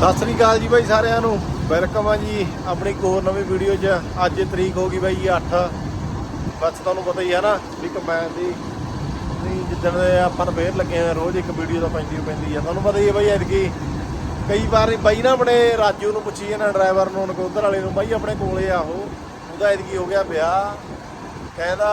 ਸਤਿ ਸ੍ਰੀ ਅਕਾਲ ਜੀ ਬਾਈ ਸਾਰਿਆਂ ਨੂੰ। ਵੈਲਕਮ ਆ ਜੀ ਆਪਣੀ ਇੱਕ ਹੋਰ ਨਵੀਂ ਵੀਡੀਓ 'ਚ। ਅੱਜ ਤਰੀਕ ਹੋ ਗਈ ਬਾਈ 8 ਬਸ ਤੁਹਾਨੂੰ ਪਤਾ ਹੀ ਹੈ ਨਾ ਵੀ ਕੰਬਾਈਨ ਦੀ ਨਹੀਂ ਜਿੱਦਣ ਦੇ ਆਪਾਂ ਨੂੰ ਫੇਰ ਲੱਗੇ ਆ, ਰੋਜ਼ ਇੱਕ ਵੀਡੀਓ ਤਾਂ ਪੈਂਦੀ ਓ ਪੈਂਦੀ ਆ। ਤੁਹਾਨੂੰ ਪਤਾ ਹੀ ਹੈ ਬਾਈ ਐਤਕੀ ਕਈ ਵਾਰ ਬਾਈ ਨਾ ਆਪਣੇ ਰਾਜੂ ਨੂੰ ਪੁੱਛੀ ਨਾ, ਡਰਾਈਵਰ ਨੂੰ, ਨਕੋਦਰ ਵਾਲੇ ਨੂੰ, ਬਾਈ ਆਪਣੇ ਕੋਲੇ ਆ ਉਹ। ਉਹਦਾ ਐਤਕੀ ਹੋ ਗਿਆ ਵਿਆਹ। ਕਹਿੰਦਾ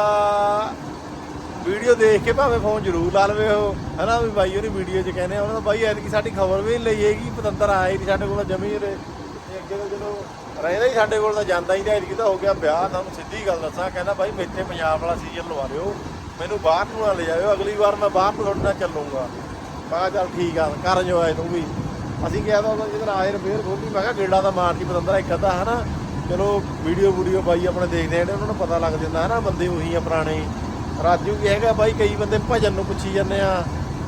ਵੀਡੀਓ ਦੇਖ ਕੇ ਭਾਵੇਂ ਫੋਨ ਜ਼ਰੂਰ ਲਾ ਲਵੇ ਉਹ, ਹਨਾ ਵੀ ਬਾਈ ਉਹਨੇ ਵੀਡੀਓ 'ਚ ਕਹਿੰਦੇ ਆ, ਉਹਨਾਂ ਦਾ ਬਾਈ ਐਤਕੀ ਸਾਡੀ ਖਬਰ ਵੀ ਨਹੀਂ ਲਈ ਹੈਗੀ, ਪਤੰਦਰ ਆਇਆ ਹੀ ਨਹੀਂ ਸਾਡੇ ਕੋਲ ਜਮੀ ਰੇ ਅੱਗੇ ਤਾਂ ਜਦੋਂ ਰਹਿੰਦਾ ਹੀ ਸਾਡੇ ਕੋਲ ਤਾਂ ਜਾਂਦਾ ਹੀ ਨਹੀਂ ਐਤਕੀ ਤਾਂ ਹੋ ਗਿਆ ਵਿਆਹ, ਤੁਹਾਨੂੰ ਸਿੱਧੀ ਗੱਲ ਦੱਸਾਂ, ਕਹਿੰਦਾ ਬਾਈ ਮੇਥੇ ਪੰਜਾਬ ਵਾਲਾ ਸੀਜ਼ਨ ਲਵਾ ਲਿਓ, ਮੈਨੂੰ ਬਾਹਰ ਨੂੰ ਨਾ ਲੈ ਜਾਇਓ, ਅਗਲੀ ਵਾਰ ਮੈਂ ਬਾਹਰ ਨੂੰ ਤੁਹਾਡੇ ਨਾਲ ਚੱਲੂਗਾ। ਮੈਂ ਕਿਹਾ ਚੱਲ ਠੀਕ ਆ, ਕਰ ਜੋ ਆਏ ਤੂੰ ਵੀ। ਅਸੀਂ ਕਿਹਾ ਤਾਂ ਉਹਦਾ ਜਿਹਦੇ ਆਏ ਰਿਪੇਅਰ ਖੋਲੀ ਮੈਂ ਕਿਹਾ ਗੇੜਾ ਤਾਂ ਮਾਰਦੀ ਪਤੰਦਰ, ਇੱਕ ਅੱਧਾ, ਹਨਾ। ਚਲੋ ਵੀਡੀਓ ਵੀਡੀਓ ਬਾਈ ਆਪਣੇ ਦੇਖਦੇ ਆ ਉਹਨਾਂ ਨੂੰ ਪਤਾ ਲੱਗ ਜਾਂਦਾ, ਹਨਾ, ਬੰਦੇ ਉਹੀ ਆ ਪੁਰਾਣੇ। ਰਾਜੂ ਕੀ ਹੈਗਾ ਬਾਈ, ਕਈ ਬੰਦੇ ਭਜਨ ਨੂੰ ਪੁੱਛੀ ਜਾਂਦੇ ਆ।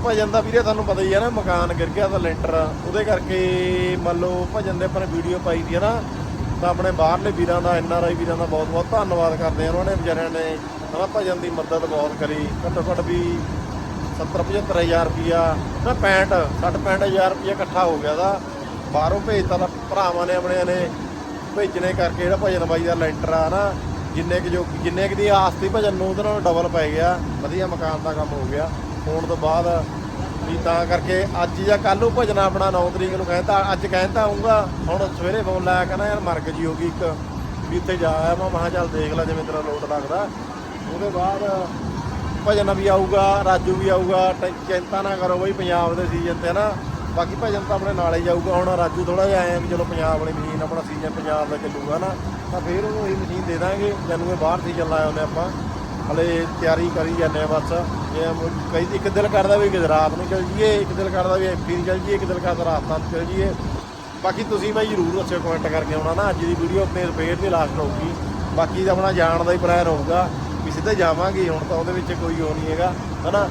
ਭਜਨ ਦਾ ਵੀਰੇ ਤੁਹਾਨੂੰ ਪਤਾ ਹੀ ਹੈ ਨਾ, ਮਕਾਨ ਗਿਰ ਗਿਆ ਤਾਂ ਲੈਂਟਰ ਉਹਦੇ ਕਰਕੇ ਮੰਨ ਲਓ ਭਜਨ ਦੇ ਆਪਾਂ ਵੀਡੀਓ ਪਾਈ ਦੀ ਹੈ ਨਾ, ਤਾਂ ਆਪਣੇ ਬਾਹਰਲੇ ਵੀਰਾਂ ਦਾ, ਐਨ ਆਰ ਆਈ ਵੀਰਾਂ ਦਾ ਬਹੁਤ ਬਹੁਤ ਧੰਨਵਾਦ ਕਰਦੇ ਆ। ਉਹਨਾਂ ਨੇ ਵਿਚਾਰਿਆਂ ਨੇ ਹਨਾ ਭਜਨ ਦੀ ਮਦਦ ਬਹੁਤ ਕਰੀ। ਘੱਟੋ ਘੱਟ ਵੀ 70 75000 ਰੁਪਿਆ ਨਾ 65 60 65000 ਰੁਪਿਆ ਇਕੱਠਾ ਹੋ ਗਿਆ ਦਾ। ਬਾਹਰੋਂ ਭੇਜਤਾ ਤਾਂ ਭਰਾਵਾਂ ਨੇ ਆਪਣੇ ਨੇ, ਭੇਜਣੇ ਕਰਕੇ ਜਿਹੜਾ ਭਜਨ ਬਾਈ ਦਾ ਲੈਂਟਰ ਆ ਨਾ ਜਿੰਨੇ ਕੁ ਜੋ ਜਿੰਨੇ ਕੁ ਦੀ ਆਸ ਸੀ ਭਜਨ ਨੂੰ ਉਹਦੇ ਨਾਲ ਡਬਲ ਪੈ ਗਿਆ। ਵਧੀਆ ਮਕਾਨ ਦਾ ਕੰਮ ਹੋ ਗਿਆ। ਹੋਣ ਤੋਂ ਬਾਅਦ ਵੀ ਤਾਂ ਕਰਕੇ ਅੱਜ ਜਾਂ ਕੱਲ ਨੂੰ ਭਜਨ ਆਪਣਾ 9 ਤਰੀਕ ਨੂੰ ਕਹਿੰਦਾ, ਅੱਜ ਕਹਿੰਦਾ ਆਉਂਗਾ ਹੁਣ ਸਵੇਰੇ ਫੋਨ ਲਾਇਆ ਕਹਿੰਦਾ, ਯਾਰ ਮਰਗ ਜੀ ਹੋ ਗਈ ਇੱਕ। ਵੀ ਉੱਥੇ ਜਾ ਆਇਆ ਮੈਂ ਮਹਾ ਚੱਲ ਦੇਖ ਲੈ ਜਿਵੇਂ ਤੇਰਾ ਲੋਡ ਲੱਗਦਾ। ਉਹਦੇ ਬਾਅਦ ਭਜਨ ਵੀ ਆਊਗਾ, ਰਾਜੂ ਵੀ ਆਊਗਾ, ਟੈ- ਚਿੰਤਾ ਨਾ ਕਰੋ ਬਈ, ਪੰਜਾਬ ਦੇ ਸੀਜ਼ਨ ਤੇ ਨਾ। ਬਾਕੀ ਭਜਨ ਤਾਂ ਆਪਣੇ ਨਾਲ ਹੀ ਜਾਊਗਾ। ਹੁਣ ਰਾਜੂ ਥੋੜਾ ਜਿਹਾ ਆਇਆ ਵੀ ਚਲੋ ਪੰਜਾਬ ਵਾਲੀ ਮਸ਼ੀਨ ਆਪਣਾ ਸੀਜ਼ਨ ਪੰਜਾਬ ਦਾ ਚੱਲੂਗਾ ਨਾ। ਤਾਂ ਫੇਰ ਉਹਨੂੰ ਇਹ ਮਸ਼ੀਨ ਦੇ ਦਾਂਗੇ, ਜਦੋਂ ਇਹ ਬਾਹਰ ਸੀਜ਼ਨ ਲਾਇਆ ਉਹਨੇ ਆਪਾਂ। ਹਲੇ ਤਿਆਰੀ ਕਰੀ ਜਾਂਦੇ ਆ ਬਸ। ਜੇ ਕਈ ਇੱਕ ਦਿਲ ਕਰਦਾ ਵੀ ਗੁਜਰਾਤ ਨੂੰ ਚੱਲ ਜੀਏ ਇੱਕ ਦਿਲ ਕਰਦਾ ਵੀ ਐਮਪੀ ਨੂੰ ਚੱਲ ਜੀਏ ਇੱਕ ਦਿਲ ਕਰਦਾ ਰਾਤ ਨੂੰ ਚੱਲ ਜੀਏ ਬਾਕੀ ਤੁਸੀਂ ਬਾਈ ਜਰੂਰ ਦੱਸਿਓ ਕਮੈਂਟ ਕਰਕੇ ਆਉਣਾ ਨਾ, ਅੱਜ ਦੀ ਵੀਡੀਓ ਆਪਣੇ ਰਿਪੇਅਰ ਦੀ ਲਾਸਟ ਹੋਊਗੀ ਬਾਕੀ ਤਾਂ ਆਪਣਾ ਜਾਣ ਦਾ ਹੀ ਪਲਾਨ ਹੋਊਗਾ ਵੀ ਸਿੱਧੇ ਜਾਵਾਂਗੇ, ਹੁਣ ਤਾਂ ਉਹਦੇ ਵਿੱਚ ਕੋਈ ਉਹ ਨਹੀਂ ਹੈਗਾ, ਹਨਾ?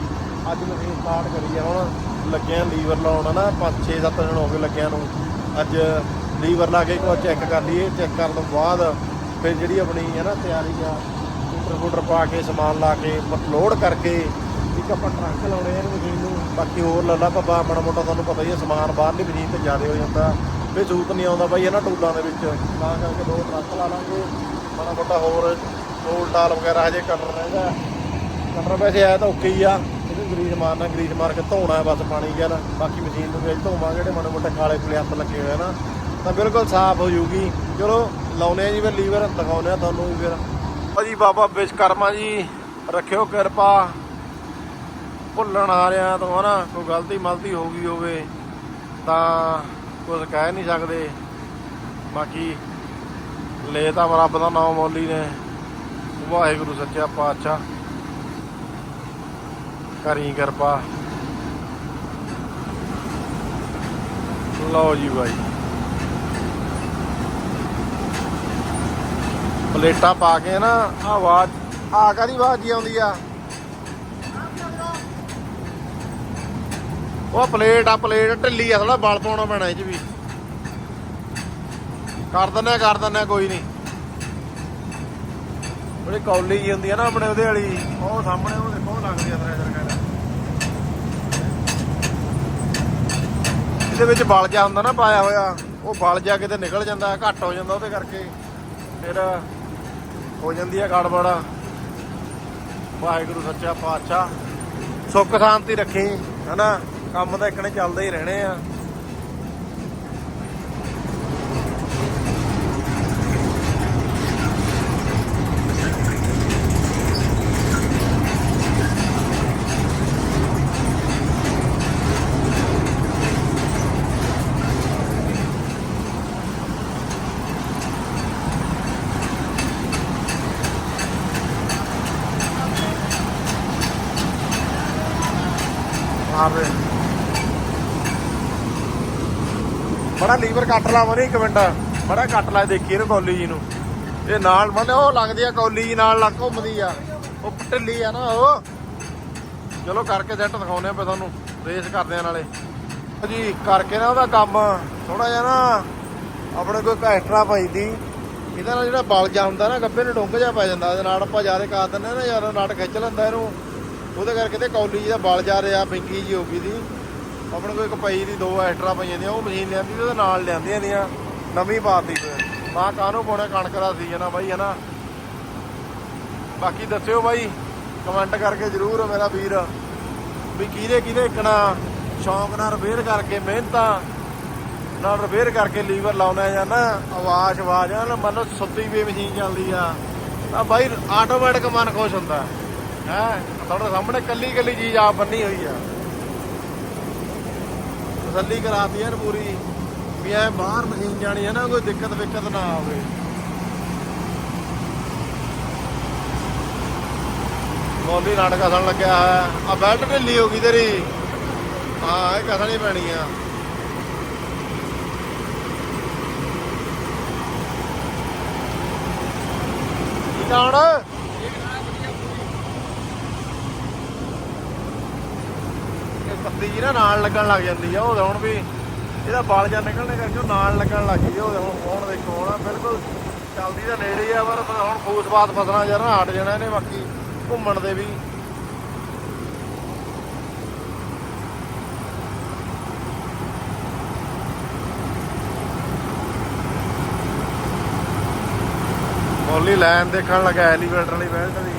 ਅੱਜ ਮਸ਼ੀਨ ਸਟਾਰਟ ਕਰੀ ਆ, ਹੁਣ ਲੱਗਿਆ ਲੀਵਰ ਲਾਉਣ, ਹਨਾ? 5 6 7 ਦਿਨ ਹੋ ਗਏ ਲੱਗਿਆ ਨੂੰ। ਅੱਜ ਲੀਵਰ ਲਾ ਕੇ ਇੱਕ ਵਾਰ ਚੈੱਕ ਕਰ ਲਈਏ। ਚੈੱਕ ਕਰਨ ਤੋਂ ਬਾਅਦ ਫਿਰ ਜਿਹੜੀ ਆਪਣੀ ਹੈ ਨਾ ਤਿਆਰੀ ਆ ਸਕੂਟਰ ਫੂਟਰ ਪਾ ਕੇ, ਸਮਾਨ ਲਾ ਕੇ ਲੋਡ ਕਰਕੇ ਇੱਕ ਆਪਾਂ ਟਰੱਕ ਲਾਉਣੇ ਆ ਮਸ਼ੀਨ ਨੂੰ। ਬਾਕੀ ਹੋਰ ਲੱਲਾ ਪੱਬਾ ਮਾੜਾ ਮੋਟਾ ਤੁਹਾਨੂੰ ਪਤਾ ਹੀ ਹੈ ਸਮਾਨ ਬਾਹਰਲੀ ਮਸ਼ੀਨ ਤੇ ਜ਼ਿਆਦਾ ਹੋ ਜਾਂਦਾ। ਫਿਰ ਸੂਤ ਨਹੀਂ ਆਉਂਦਾ ਬਾਈ ਇਹਨਾਂ ਟੂਲਾਂ ਦੇ ਵਿੱਚ। ਤਾਂ ਕਰਕੇ ਦੋ ਟਰੱਕ ਲਾ ਲਾਂਗੇ। ਮਾੜਾ ਮੋਟਾ ਹੋਰ ਟੋਲ ਟਾਲ ਵਗੈਰਾ ਹਜੇ ਕਟਰ ਰਹਿੰਦਾ। ਕਟਰ ਵੈਸੇ ਆਇਆ ਤਾਂ ਓਕੇ ਹੀ ਆ। ਇਹਨੂੰ ਗਰੀਸ ਮਾਰਨਾ ਗਰੀਸ ਮਾਰ ਕੇ ਧੋਣਾ ਬਸ ਪਾਣੀ ਗਿਆ ਨਾ। ਬਾਕੀ ਮਸ਼ੀਨ ਨੂੰ ਵੀ ਅੱਜ ਧੋਵਾਂਗੇ ਜਿਹੜੇ ਮਾੜੇ ਮੋਟੇ ਕਾਲੇ ਪਲੇ ਹੱਥ ਲੱਗੇ ਹੋਏ ਆ ਨਾ। ਤਾਂ ਬਿਲਕੁਲ ਸਾਫ਼ ਹੋ ਜਾਊਗੀ ਚਲੋ, ਲਾਉਨੇ ਆ ਜੀ ਫਿਰ ਲੀਵਰ ਦਿਖਾਉਨੇ ਆ ਤੁਹਾਨੂੰ ਵੀ ਫਿਰ। ਭਾਜੀ ਬਾਬਾ ਵਿਸ਼ਕਰਮਾ ਜੀ, ਰੱਖਿਓ ਕਿਰਪਾ। ਭੁੱਲਣ ਆ ਰਿਹਾ ਤੋਂ ਹਨਾ, ਕੋਈ ਗਲਤੀ ਮਲਤੀ ਹੋ ਗਈ ਹੋਵੇ, ਤਾਂ ਕੁਝ ਕਹਿ ਨਹੀਂ ਸਕਦੇ। ਬਾਕੀ, ਲੈ ਤਾਂ ਰੱਬ ਦਾ ਨਾਮ ਮੌਲੀ ਨੇ। ਵਾਹਿਗੁਰੂ ਸੱਚਾ ਪਾਤਸ਼ਾਹ। ਕਰੀ ਕਿਰਪਾ। ਲਓ ਜੀ ਬਾਈ। ਪਲੇਟਾਂ ਪਾ ਕੇ ਨਾ ਆਵਾਜ਼ ਆ ਕਾਦੀ ਆਵਾਜ਼ ਜੀ ਆਉਂਦੀ ਆ? ਉਹ ਪਲੇਟ ਆ ਪਲੇਟ ਢਿੱਲੀ ਆ ਥੋੜਾ ਬਲ ਪਾਉਣਾ ਪੈਣਾ ਇਹ ਚ ਵੀ। ਕਰ ਦਿੰਨੇ ਕਰ ਦਿੰਨੇ ਕੋਈ ਨਹੀਂ। ਉਹਦੀ ਕੌਲੀ ਜੀ ਹੁੰਦੀ ਆ ਨਾ ਆਪਣੇ ਉਹਦੇ ਵਾਲੀ। ਉਹ ਸਾਹਮਣੇ ਉਹ ਦੇਖੋ ਉਹ ਲੱਗਦੀ ਆ ਥਰੈਸ਼ਰ ਕਹਿੰਦਾ ਇਹਦੇ ਵਿੱਚ ਬਲ ਜਾ ਹੁੰਦਾ ਨਾ ਪਾਇਆ ਹੋਇਆ ਉਹ ਬਲ ਜਾ ਕਿਤੇ ਨਿਕਲ ਜਾਂਦਾ ਘੱਟ ਹੋ ਜਾਂਦਾ ਉਹਦੇ ਕਰਕੇ। ਫਿਰ ਹੋ ਜਾਂਦੀ ਆ ਗੜਬੜ। ਵਾਹਿਗੁਰੂ ਸੱਚਾ ਪਾਤਸ਼ਾਹ। ਸੁੱਖ ਸ਼ਾਂਤੀ ਰੱਖੀ, ਹਨਾ? ਕੰਮ ਤਾਂ ਇੱਕ ਨੇ ਚੱਲਦੇ ਹੀ ਰਹਿਣੇ ਆ। ਆਵੇ ਬੜਾ ਲੀਵਰ ਕੱਟ ਲਾ ਮਨੇ, ਇੱਕ ਮਿੰਟ। ਬੜਾ ਕੱਟ ਲਾ, ਦੇਖੀ ਇਹਨੂੰ ਕੌਲੀ ਜੀ ਨੂੰ। ਇਹ ਨਾਲ ਮਨੇ ਉਹ ਲੱਗਦੀ ਆ ਕੌਲੀ ਜੀ ਨਾਲ ਲੱਗ ਘੁੰਮਦੀ ਆ। ਉਹ ਢਿੱਲੀ ਆ ਨਾ ਉਹ। ਚਲੋ ਕਰਕੇ ਸੈੱਟ ਦਿਖਾਉਨੇ ਆ ਪੇ ਤੁਹਾਨੂੰ ਰੇਸ ਕਰਦੇ ਆ ਨਾਲੇ। ਜੀ, ਕਰਕੇ ਨਾ ਉਹਦਾ ਕੰਮ ਥੋੜਾ ਜਿਹਾ ਨਾ ਆਪਣੇ ਕੋਈ ਐਕਸਟਰਾ ਪਾਈ ਦੀ। ਇਹਦਾ ਨਾਲ ਜਿਹੜਾ ਬਲ ਜਾ ਹੁੰਦਾ ਨਾ, ਗੱਬੇ ਨੂੰ ਡੁੰਗ ਜਾ ਪੈ ਜਾਂਦਾ ਇਹਦੇ ਨਾਲ ਆਪਾਂ ਜ਼ਿਆਦਾ ਕਰ ਦਿੰਦੇ ਆ ਨਾ ਯਾਰ ਨਟ ਖਿੱਚ ਲੈਂਦਾ ਇਹਨੂੰ। ਉਹਦੇ ਕਰਕੇ ਤੇ ਕੌਲੀ ਜੀ ਦਾ ਬਲ ਜਾ ਰਿਹਾ, ਪਿੰਕੀ ਜੀ ਹੋ ਦੀ। ਆਪਣੇ ਕੋਲ ਇੱਕ ਪਈ ਦੀ, ਦੋ ਐਕਸਟਰਾ ਪਈਆਂ ਦੀਆਂ, ਉਹ ਮਸ਼ੀਨ ਲਿਆਂਦੀ ਤੇ ਉਹਦੇ ਨਾਲ ਲਿਆਂਦੀਆਂ ਦੀਆਂ, ਨਵੀਂ ਪਾਤੀ ਫਿਰ ਮਾ ਕਾਹਨੂੰ ਪਾਉਣਾ, ਕਣਕ ਦਾ ਸੀਜ਼ਨ ਆ ਬਾਈ, ਹਨਾ? ਬਾਕੀ ਦੱਸਿਓ ਬਾਈ ਕਮੈਂਟ ਕਰਕੇ ਜਰੂਰ ਮੇਰਾ ਵੀਰ, ਵੀ ਕਿਹਦੇ ਕਿਹਦੇ ਇਕਣਾ ਸ਼ੌਂਕ ਨਾਲ ਰਿਪੇਅਰ ਕਰਕੇ, ਮਿਹਨਤਾਂ ਨਾਲ ਰਿਪੇਅਰ ਕਰਕੇ ਲੀਵਰ ਲਾਉਣਾ ਜਾਂ ਨਾ, ਆਵਾਜ਼ ਆਵਾਜ਼ ਆ ਨਾ ਮੰਨ ਲਓ ਸੁੱਤੀ ਵੀ ਮਸ਼ੀਨ ਚੱਲਦੀ ਆ, ਤਾਂ ਬਾਈ ਆਟੋਮੈਟਿਕ ਮਨ ਖੁਸ਼ ਹੁੰਦਾ, ਹੈ? ਤੁਹਾਡੇ ਸਾਹਮਣੇ ਕੱਲੀ ਕੱਲੀ ਚੀਜ਼ ਆਪ ਬੰਨੀ ਹੋਈ ਆ। ਤਸੱਲੀ ਕਰਾਤੀ ਯਾਰ ਪੂਰੀ, ਵੀ ਐ ਬਾਹਰ ਮਸ਼ੀਨ ਜਾਣੀ ਹੈ ਨਾ, ਕੋਈ ਦਿੱਕਤ ਵਿਕਤ ਨਾ ਆਵੇ। ਮੌਲੀ ਨਾਟਕ ਹਸਣ ਲੱਗਿਆ ਹੋਇਆ। ਆ ਬੈਲਟ ਢਿੱਲੀ ਹੋ ਗਈ ਤੇਰੀ। ਹਾਂ, ਇਹ ਕਸਣੀ ਪੈਣੀ ਆ। ਠੀਕ ਆ ਹੁਣ ਇਹ ਪੱਤੀ ਜੀ ਨਾ ਨਾਲ ਲੱਗਣ ਲੱਗ ਜਾਂਦੀ ਆ, ਉਹ ਹੁਣ ਵੀ ਇਹਦਾ ਬਾਲ ਜਾਂ ਨਿਕਲਣੇ ਕਰਕੇ ਉਹ ਨਾਲ ਲੱਗਣ ਲੱਗ ਗਈ ਉਹ ਹੁਣ ਹੁਣ ਦੇਖੋ, ਹੁਣ ਬਿਲਕੁਲ ਚੱਲਦੀ ਤਾਂ ਨੇੜੇ ਆ, ਪਰ ਹੁਣ ਫੂਸ-ਫਾਸ ਫਸਣਾ ਜਾਂ ਹਟ ਜਾਣਾ ਇਹਨੇ ਬਾਕੀ ਘੁੰਮਣ ਦੇ ਵੀ। ਮੋਲੀ ਲਾਈਨ ਦੇਖਣ ਲੱਗਾ ਐਲੀਵੇਟਰ ਵਾਲੀ ਬੈਲਟ ਦੀ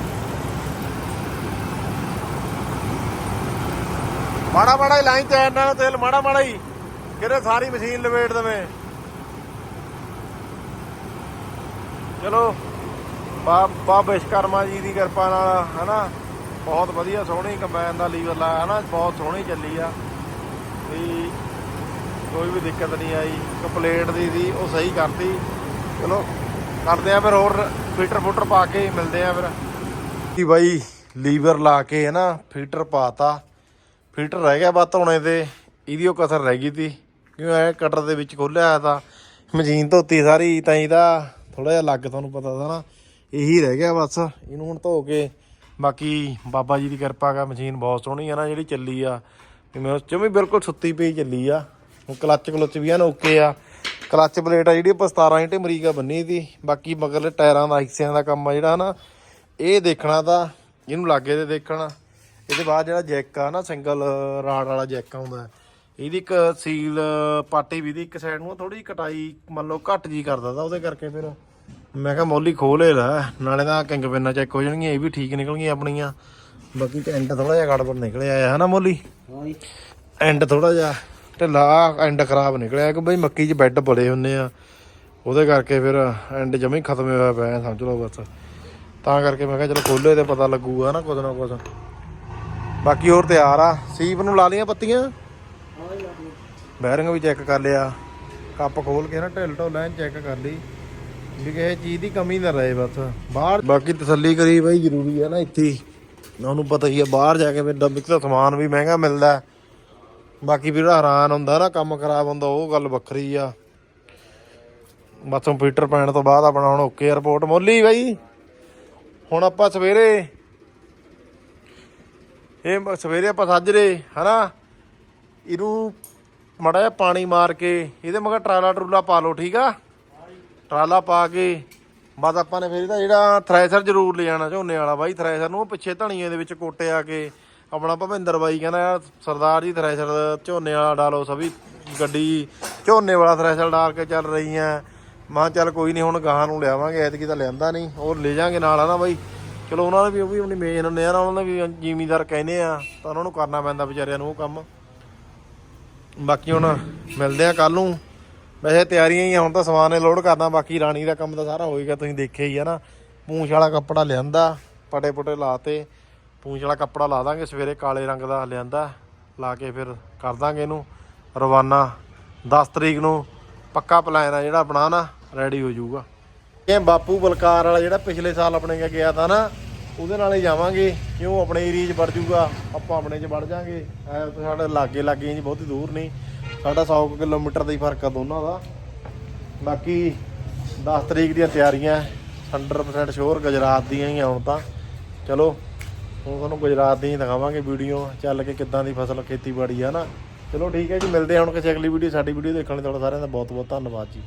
ਮਾੜਾ ਮਾੜਾ ਹੀ ਲਾਈਨ ਚੈਨ ਨਾਲ ਤੇਲ, ਮਾੜਾ ਮਾੜਾ ਹੀ। ਕਿਤੇ ਸਾਰੀ ਮਸ਼ੀਨ ਲਵੇਟ ਦਵੇਂ। ਚਲੋ ਬਾ ਬਾ ਵਿਸ਼ਕਰਮਾ ਜੀ ਦੀ ਕਿਰਪਾ ਨਾਲ, ਹਨਾ? ਬਹੁਤ ਵਧੀਆ ਸੋਹਣੀ ਕੰਬਾਈਨ ਦਾ ਲੀਵਰ ਲਾਇਆ, ਹਨਾ? ਬਹੁਤ ਸੋਹਣੀ ਚੱਲੀ ਆ। ਵੀ ਕੋਈ ਵੀ ਦਿੱਕਤ ਨਹੀਂ ਆਈ। ਕੰਪਲੇਂਟ ਦੀ ਸੀ ਉਹ ਸਹੀ ਕਰਤੀ। ਚਲੋ, ਕਰਦੇ ਆ ਫਿਰ ਹੋਰ ਫੀਟਰ ਫੁੱਟਰ ਪਾ ਕੇ ਮਿਲਦੇ ਆ ਫਿਰ। ਕੀ ਬਾਈ, ਲੀਵਰ ਲਾ ਕੇ ਹੈ ਨਾ ਫੀਟਰ ਪਾਤਾ ਫੀਟਰ ਰਹਿ ਗਿਆ ਬਾ ਧੋਣੇ ਤੇ, ਇਹਦੀ ਉਹ ਕਸਰ ਰਹਿ ਗਈ ਤੀ। ਕਿਉਂ ਐ ਕਟਰ ਦੇ ਵਿੱਚ ਖੋਲਿਆ ਆਇਆ ਤਾਂ, ਮਸ਼ੀਨ ਧੋਤੀ ਸਾਰੀ, ਤਾਂ ਇਹਦਾ ਥੋੜਾ ਜਿਹਾ ਲੱਗ ਤੁਹਾਨੂੰ ਪਤਾ ਤਾਂ ਨਾ, ਇਹੀ ਰਹਿ ਗਿਆ ਬਸ। ਇਹਨੂੰ ਹੁਣ ਧੋ ਕੇ, ਬਾਕੀ ਬਾਬਾ ਜੀ ਦੀ ਕਿਰਪਾ ਕਾ ਮਸ਼ੀਨ ਬਹੁਤ ਸੋਹਣੀ ਆ ਨਾ, ਜਿਹੜੀ ਚੱਲੀ ਆ। ਜਿਵੇਂ ਉਸ ਜਮੀ ਬਿਲਕੁਲ ਸੁੱਤੀ ਪਈ ਚੱਲੀ ਆ। ਹੁਣ ਕਲੱਚ ਕਲੁੱਚ ਵੀ ਆ ਨਾ ਓਕੇ ਆ। ਕਲੱਚ ਪਲੇਟ ਆ ਜਿਹੜੀ ਆਪਾਂ 17 ਇੰਟ ਅਮਰੀਕਾ ਬੰਨੀ ਦੀ ਬਾਕੀ ਮਗਰਲੇ ਟਾਇਰਾਂ ਦਾ, ਹਿੱਸਿਆਂ ਦਾ ਕੰਮ ਆ ਜਿਹੜਾ ਨਾ ਇਹ ਦੇਖਣਾ ਤਾਂ, ਇਹਨੂੰ ਲਾਗੇ ਤੇ ਦੇਖਣਾ। ਇਹਦੇ ਬਾਅਦ ਜਿਹੜਾ ਜੈਕ ਆ ਨਾ ਸਿੰਗਲ ਰਾਡ ਵਾਲਾ ਜੈਕ ਆਉਂਦਾ ਇਹਦੀ ਇੱਕ ਸੀਲ ਪਾਟੀ ਵੀ ਦੀ ਇੱਕ ਸਾਈਡ ਨੂੰ ਥੋੜੀ ਕਟਾਈ ਮੰਨ ਲਓ ਘੱਟ ਜੀ ਕਰਦਾ ਤਾ ਉਹਦੇ ਕਰਕੇ ਫਿਰ। ਮੈਂ ਕਿਹਾ ਮੋਲੀ ਖੋਲੇ ਲੈ ਨਾਲੇ ਤਾਂ ਕਿੰਗ ਪਿੰਨਾ ਚੈੱਕ ਹੋ ਜਾਣਗੀਆਂ ਇਹ ਵੀ ਠੀਕ ਨਿਕਲਣਗੀਆਂ ਆਪਣੀਆਂ। ਬਾਕੀ ਐਂਡ ਥੋੜਾ ਜਿਹਾ ਗੜਬੜ ਨਿਕਲਿਆ ਆ ਹਨਾ ਮੋਲੀ? ਐਂਡ ਥੋੜਾ ਜਿਹਾ ਢਿੱਲਾ ਐਂਡ ਖਰਾਬ ਨਿਕਲਿਆ ਕਿ ਬਈ ਮੱਕੀ 'ਚ ਬੈੱਡ ਬੜੇ ਹੁੰਦੇ ਆ। ਉਹਦੇ ਕਰਕੇ ਫਿਰ ਐਂਡ ਜਮੇ ਹੀ ਖਤਮ ਹੋਇਆ ਪਿਆ ਸਮਝ ਲਓ ਬਸ। ਤਾਂ ਕਰਕੇ ਮੈਂ ਕਿਹਾ ਚਲੋ ਖੋਲੇ ਤੇ ਪਤਾ ਲੱਗੂਗਾ ਨਾ ਕੁਝ ਨਾ ਕੁਝ ਬਾਕੀ ਹੋਰ ਤਿਆਰ ਆ। ਸੀਪ ਨੂੰ ਲਾ ਲਈਆਂ ਪੱਤੀਆਂ? ਹਾਂਜੀ ਬੈਰਿੰਗ ਵੀ ਚੈੱਕ ਕਰ ਲਿਆ। ਕੱਪ ਖੋਲ ਕੇ ਨਾ ਢਿੱਲ ਢੋ ਲੈਣ ਚੈੱਕ ਕਰ ਲਈ। ਵੀ ਕਿਸੇ ਚੀਜ਼ ਦੀ ਕਮੀ ਨਾ ਰਹੇ ਬਸ। ਬਾਹਰ ਬਾਕੀ ਤਸੱਲੀ ਕਰੀ ਬਈ, ਜ਼ਰੂਰੀ ਆ ਨਾ ਇੱਥੇ ਉਹਨੂੰ ਪਤਾ ਹੀ ਆ, ਬਾਹਰ ਜਾ ਕੇ ਫਿਰ ਡੱਬੇ ਦਾ ਸਮਾਨ ਵੀ ਮਹਿੰਗਾ ਮਿਲਦਾ ਹੈ। ਬਾਕੀ ਵੀਰ ਹੈਰਾਨ ਹੁੰਦਾ ਨਾ, ਕੰਮ ਖਰਾਬ ਹੁੰਦਾ, ਉਹ ਗੱਲ ਵੱਖਰੀ ਆ। ਬਸ ਕੰਪਿਊਟਰ ਪੈਣ ਤੋਂ ਬਾਅਦ ਆਪਣਾ ਹੁਣ ਓਕੇ ਰਿਪੋਰਟ ਮੋਲੀ ਬਾਈ। ਹੁਣ ਆਪਾਂ ਸਵੇਰੇ ਇਹ ਮ- ਸਵੇਰੇ ਆਪਾਂ ਸਾਜਰੇ ਹਨਾ? ਇਹਨੂੰ ਮੜਾ ਜਿਹਾ ਪਾਣੀ ਮਾਰ ਕੇ, ਇਹਦੇ ਮਗਰ ਟਰਾਲਾ ਟਰੂਲਾ ਪਾ ਲਓ, ਠੀਕ ਆ? ਟਰਾਲਾ ਪਾ ਕੇ, ਬਸ ਆਪਾਂ ਨੇ ਫਿਰ ਇਹਦਾ ਜਿਹੜਾ ਥ੍ਰੈਸ਼ਰ ਜ਼ਰੂਰ ਲੈ ਜਾਣਾ ਝੋਨੇ ਵਾਲਾ ਬਾਈ, ਥ੍ਰੈਸ਼ਰ ਨੂੰ, ਉਹ ਪਿੱਛੇ ਧਣੀਏ ਦੇ ਵਿੱਚ ਕੋਟੇ ਆ ਕੇ, ਆਪਣਾ ਭਵਿੰਦਰ ਬਾਈ ਕਹਿੰਦਾ, ਯਾਰ, ਸਰਦਾਰ ਜੀ ਥ੍ਰੈਸ਼ਰ ਝੋਨੇ ਵਾਲਾ ਡਾਲੋ ਸਭੀ ਗੱਡੀ, ਝੋਨੇ ਵਾਲਾ ਥ੍ਰੈਸ਼ਰ ਡਾਲ ਕੇ ਚੱਲ ਰਹੀ ਆ ਮਾਂ ਚੱਲ ਕੋਈ ਨਹੀਂ ਹੁਣ ਗਾਹਾਂ ਨੂੰ ਲਿਆਵਾਂਗੇ, ਐਤਕੀ ਤਾਂ ਲਿਆਂਦਾ ਨਹੀਂ ਉਹ ਲੈ ਜਾਾਂਗੇ ਨਾਲ ਆ ਨਾ ਬਾਈ? ਚਲੋ ਉਹਨਾਂ ਨੇ ਵੀ ਉਹ ਵੀ ਆਪਣੀ ਮੇਨ ਹੁੰਦੇ ਆ ਨਾ ਉਹਨਾਂ ਦਾ ਵੀ ਜ਼ਿਮੀਦਾਰ ਕਹਿੰਦੇ ਆ, ਤਾਂ ਉਹਨਾਂ ਨੂੰ ਕਰਨਾ ਪੈਂਦਾ ਵਿਚਾਰਿਆਂ ਨੂੰ ਉਹ ਕੰਮ। ਬਾਕੀ ਹੁਣ ਮਿਲਦੇ ਆ ਕੱਲ ਨੂੰ। ਵੈਸੇ ਤਿਆਰੀਆਂ ਹੀ ਆ, ਹੁਣ ਤਾਂ ਸਮਾਨ ਨੇ ਲੋਡ ਕਰਨਾ, ਬਾਕੀ ਰਾਣੀ ਦਾ ਕੰਮ ਤਾਂ ਸਾਰਾ ਹੋਏਗਾ ਤੁਸੀਂ ਦੇਖਿਆ ਹੀ ਆ ਨਾ। ਪੂੰਛ ਵਾਲਾ ਕੱਪੜਾ ਲਿਆਂਦਾ, ਪਟੇ ਪੁਟੇ ਲਾਤੇ। ਪੂੰਛ ਵਾਲਾ ਕੱਪੜਾ ਲਾ ਦਾਂਗੇ, ਸਵੇਰੇ ਕਾਲੇ ਰੰਗ ਦਾ ਲਿਆਂਦਾ, ਲਾ ਕੇ ਫਿਰ ਕਰ ਦਾਂਗੇ ਇਹਨੂੰ। ਰਵਾਨਾ 10 ਤਰੀਕ ਨੂੰ ਪੱਕਾ ਪਲਾਨ ਆ ਜਿਹੜਾ ਆਪਣਾ ਨਾ ਰੈਡੀ ਹੋ ਜਾਊਗਾ। ਇਹ ਬਾਪੂ ਬਲਕਾਰ ਵਾਲਾ ਜਿਹੜਾ ਪਿਛਲੇ ਸਾਲ ਆਪਣੇ ਗਿਆ ਤਾਂ ਨਾ, ਉਹਦੇ ਨਾਲ ਹੀ ਜਾਵਾਂਗੇ, ਕਿਉਂ ਆਪਣੇ ਏਰੀਆ 'ਚ ਵੜ ਜੂਗਾ, ਆਪਾਂ ਆਪਣੇ 'ਚ ਵੜ ਜਾਾਂਗੇ। ਐ ਤਾਂ ਸਾਡੇ ਲਾਗੇ ਲਾਗੇ ਜੀ ਬਹੁਤੀ ਦੂਰ ਨਹੀਂ, ਸਾਡਾ 100 ਕੁ ਕਿਲੋਮੀਟਰ ਦਾ ਹੀ ਫ਼ਰਕ ਆ ਦੋਨਾਂ ਦਾ। ਬਾਕੀ 10 ਤਰੀਕ ਦੀਆਂ ਤਿਆਰੀਆਂ 100% ਸ਼ੋਰ ਗੁਜਰਾਤ ਦੀਆਂ ਹੀ ਹੁਣ ਤਾਂ। ਚਲੋ, ਹੁਣ ਤੁਹਾਨੂੰ ਗੁਜਰਾਤ ਦੀਆਂ ਹੀ ਦਿਖਾਵਾਂਗੇ ਵੀਡੀਓ ਚੱਲ ਕੇ ਕਿੱਦਾਂ ਦੀ ਫਸਲ ਖੇਤੀਬਾੜੀ ਆ ਨਾ। ਚਲੋ ਠੀਕ ਹੈ ਜੀ, ਮਿਲਦੇ ਹਾਂ ਹੁਣ ਕਿਸੇ ਅਗਲੀ ਵੀਡੀਓ ਸਾਡੀ ਵੀਡੀਓ ਦੇਖਣ ਲਈ ਤੁਹਾਡਾ ਸਾਰਿਆਂ ਦਾ ਬਹੁਤ ਬਹੁਤ ਧੰਨਵਾਦ ਜੀ।